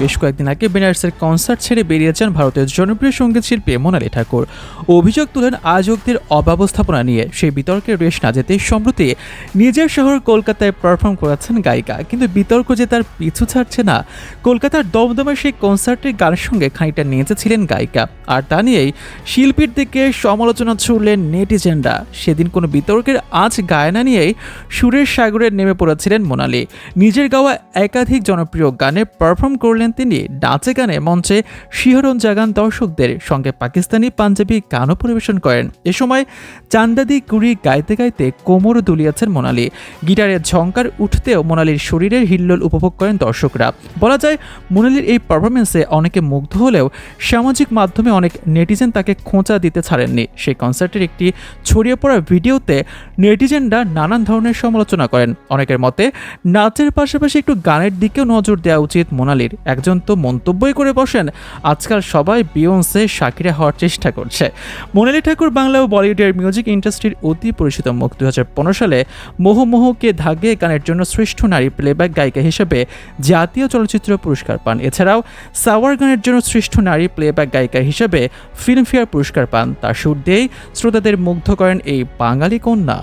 বেশ কয়েকদিন আগে বেনারসের কনসার্ট ছেড়ে বেরিয়েছেন ভারতের জনপ্রিয় সংগীত শিল্পী মোনালি ঠাকুর। অভিযোগ তুলেন আয়োজকদের অব্যবস্থাপনা নিয়ে সেই বিতর্কের রেশ না যেতেই সম্প্রতি নিজের শহর কলকাতায় পারফর্ম করেছেন গায়িকা। কিন্তু বিতর্ক যে তার পিছু ছাড়ছে না, কলকাতার দমদমে সেই কনসার্টের গানের সঙ্গে খানিকটা নেচেছিলেন গায়িকা। আর তা নিয়েই শিল্পীর দিকে সমালোচনা ছুড়লেন নেটিজেনরা। সেদিন কোনো বিতর্কের আজ গায়না নিয়েই সুরের সাগরে নেমে পড়েছিলেন মোনালি। নিজের গাওয়া একাধিক জনপ্রিয় গানে পারফর্ম করলেন তিনি। নাচে গানে মঞ্চে শিহরণ জাগান দর্শকদের সঙ্গে পাকিস্তানি পাঞ্জাবি গানও পরিবেশন করেন। এ সময় চান্দাদি কুড়ি গাইতে গাইতে কোমরও দুলিয়েছেন মোনালি। গিটারের ঝঙ্কার উঠতেও মোনালির শরীরের হিল্লোল উপভোগ করেন দর্শকরা। বলা যায়, মোনালির এই পারফরমেন্সে অনেকে মুগ্ধ হলেও সামাজিক মাধ্যমে অনেক নেটিজেন তাকে খোঁচা দিতে ছাড়েননি। সেই কনসার্টের একটি ছড়িয়ে পড়া ভিডিওতে নেটিজেনরা নানান ধরনের সমালোচনা করেন। অনেকের মতে, নাচের পাশাপাশি একটু গানের দিকেও নজর দেওয়া উচিত মোনালির। একজন তো মন্তব্যই করে বসেন, আজকাল সবাই বিয়ন্সে শাকিরা হওয়ার চেষ্টা করছে। মোনালি ঠাকুর বাংলা ও বলিউডের মিউজিক ইন্ডাস্ট্রির অতি পরিচিত মুখ। দুই হাজার পনেরো সালে মোহ মোহকে ধাগে গানের জন্য শ্রেষ্ঠ নারী প্লেব্যাক গায়িকা হিসেবে জাতীয় চলচ্চিত্র পুরস্কার পান। এছাড়াও সাওয়ার গানের জন্য শ্রেষ্ঠ নারী প্লেব্যাক গায়িকা হিসেবে ফিল্মফেয়ার পুরস্কার পান। তার সুর দিয়েই শ্রোতাদের মুগ্ধ করেন এই বাঙালি কন্যা।